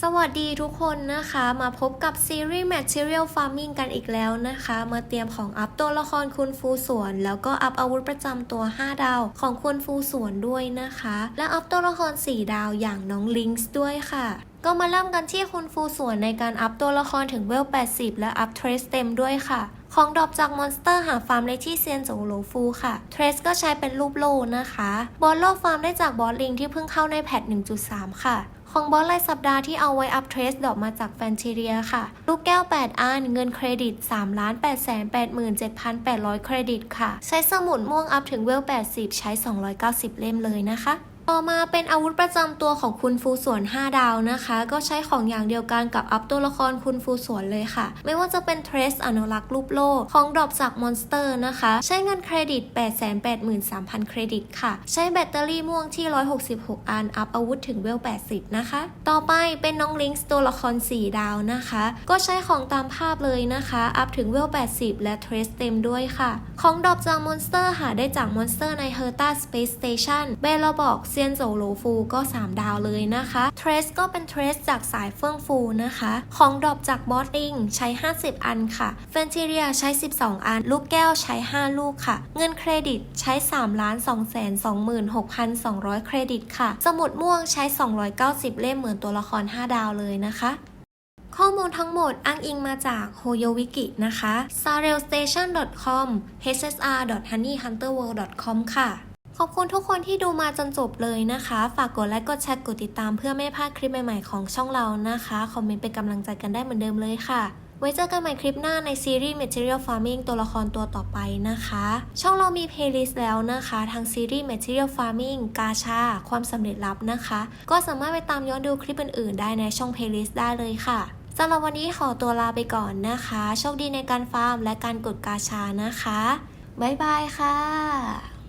สวัสดีทุกคนนะคะ มาพบกับซีรีส์ Material Farming กันอีกแล้วนะคะ มาเตรียมของอัพตัวละครคุณฟูสวน แล้วก็อัพอาวุธประจำตัว 5 ดาวของคุณฟูสวนด้วยนะคะ และอัพตัวละคร 4 ดาวอย่างน้องลิงส์ด้วยค่ะก็มาเริ่มกันที่คุณฟูสวนในการอัพตัวละครถึงเวล 80 และอัพเทรสเต็มด้วยค่ะ ของดรอปจากมอนสเตอร์หาฟาร์มได้ที่เซียนโจโลฟูค่ะ เทรสก็ใช้เป็นรูปโลนะคะ บอสโลฟาร์มได้จากบอสลิงที่เพิ่งเข้าในแพท 1.3 ค่ะ ของบอสรายสัปดาห์ที่เอาไว้อัพเทรสดอกมาจากแฟนเชีเรียค่ะ ลูกแก้ว 8 อัน เงินเครดิต 3 8 8 7 8 0 0 เครดิตค่ะ ใช้สมุดม่วงอัพถึงเวล 80 ใช้ 290 เล่มเลยนะคะ ต่อมาเป็นอาวุธประจำตัวของคุณฟูสวน 5 ดาวนะคะ ก็ใช้ของอย่างเดียวกันกับอัพตัวละครคุณฟูสวนเลยค่ะ ไม่ว่าจะเป็นเทรสอนุรักษ์รูปโลกของดรอปจากมอนสเตอร์นะคะ ใช้เงินเครดิต 883,000 เครดิตค่ะ ใช้แบตเตอรี่ม่วงที่ 166 อัน อัพอาวุธถึงเวล 80 นะคะ ต่อไปเป็นน้องลิงส์ตัวละคร 4 ดาวนะคะ ก็ใช้ของตามภาพเลยนะคะ อัพถึงเวล 80 และเทรสเต็มด้วยค่ะ ของดรอปจากมอนสเตอร์หาได้จากมอนสเตอร์ใน h e r t a Space Station เบลบอกเซียนโจโลฟูก็ 3 ดาวเลยนะคะเทรสก็เป็นเทรสจากสายเฟื่องฟูนะคะ ของดอปจากบอสลิงใช้ 50 อันค่ะเฟนทีเรียใช้ 12 อัน ลูกแก้วใช้ 5 ลูกค่ะ เงินเครดิตใช้3 2 2 6 2 0 0 เครดิตค่ะ สมุดม่วงใช้ 290 เล่มเหมือนตัวละคร 5 ดาวเลยนะคะข้อมูลทั้งหมดอ้างอิงมาจาก h o y o w i k i นะคะ s a r e l s t a t i o n c o m hsr.honeyhunterworld.com ค่ะ ขอบคุณทุกคนที่ดูมาจนจบเลยนะคะ ฝากกดไลค์ กดแชร์ กดติดตามเพื่อไม่พลาดคลิปใหม่ๆของช่องเรานะคะ คอมเมนต์เป็นกำลังใจกันได้เหมือนเดิมเลยค่ะ ไว้เจอกันใหม่คลิปหน้าในซีรีส์ Material Farming ตัวละครตัวต่อไปนะคะ ช่องเรามีเพลย์ลิสต์แล้วนะคะ ทางซีรีส์ Material Farming กาชา ความสำเร็จลับนะคะ ก็สามารถไปตามย้อนดูคลิปอื่นๆ ได้ในช่องเพลย์ลิสต์ได้เลยค่ะสำหรับวันนี้ขอตัวลาไปก่อนนะคะ โชคดีในการฟาร์มและการกดกาชานะคะบ๊ายบายค่ะ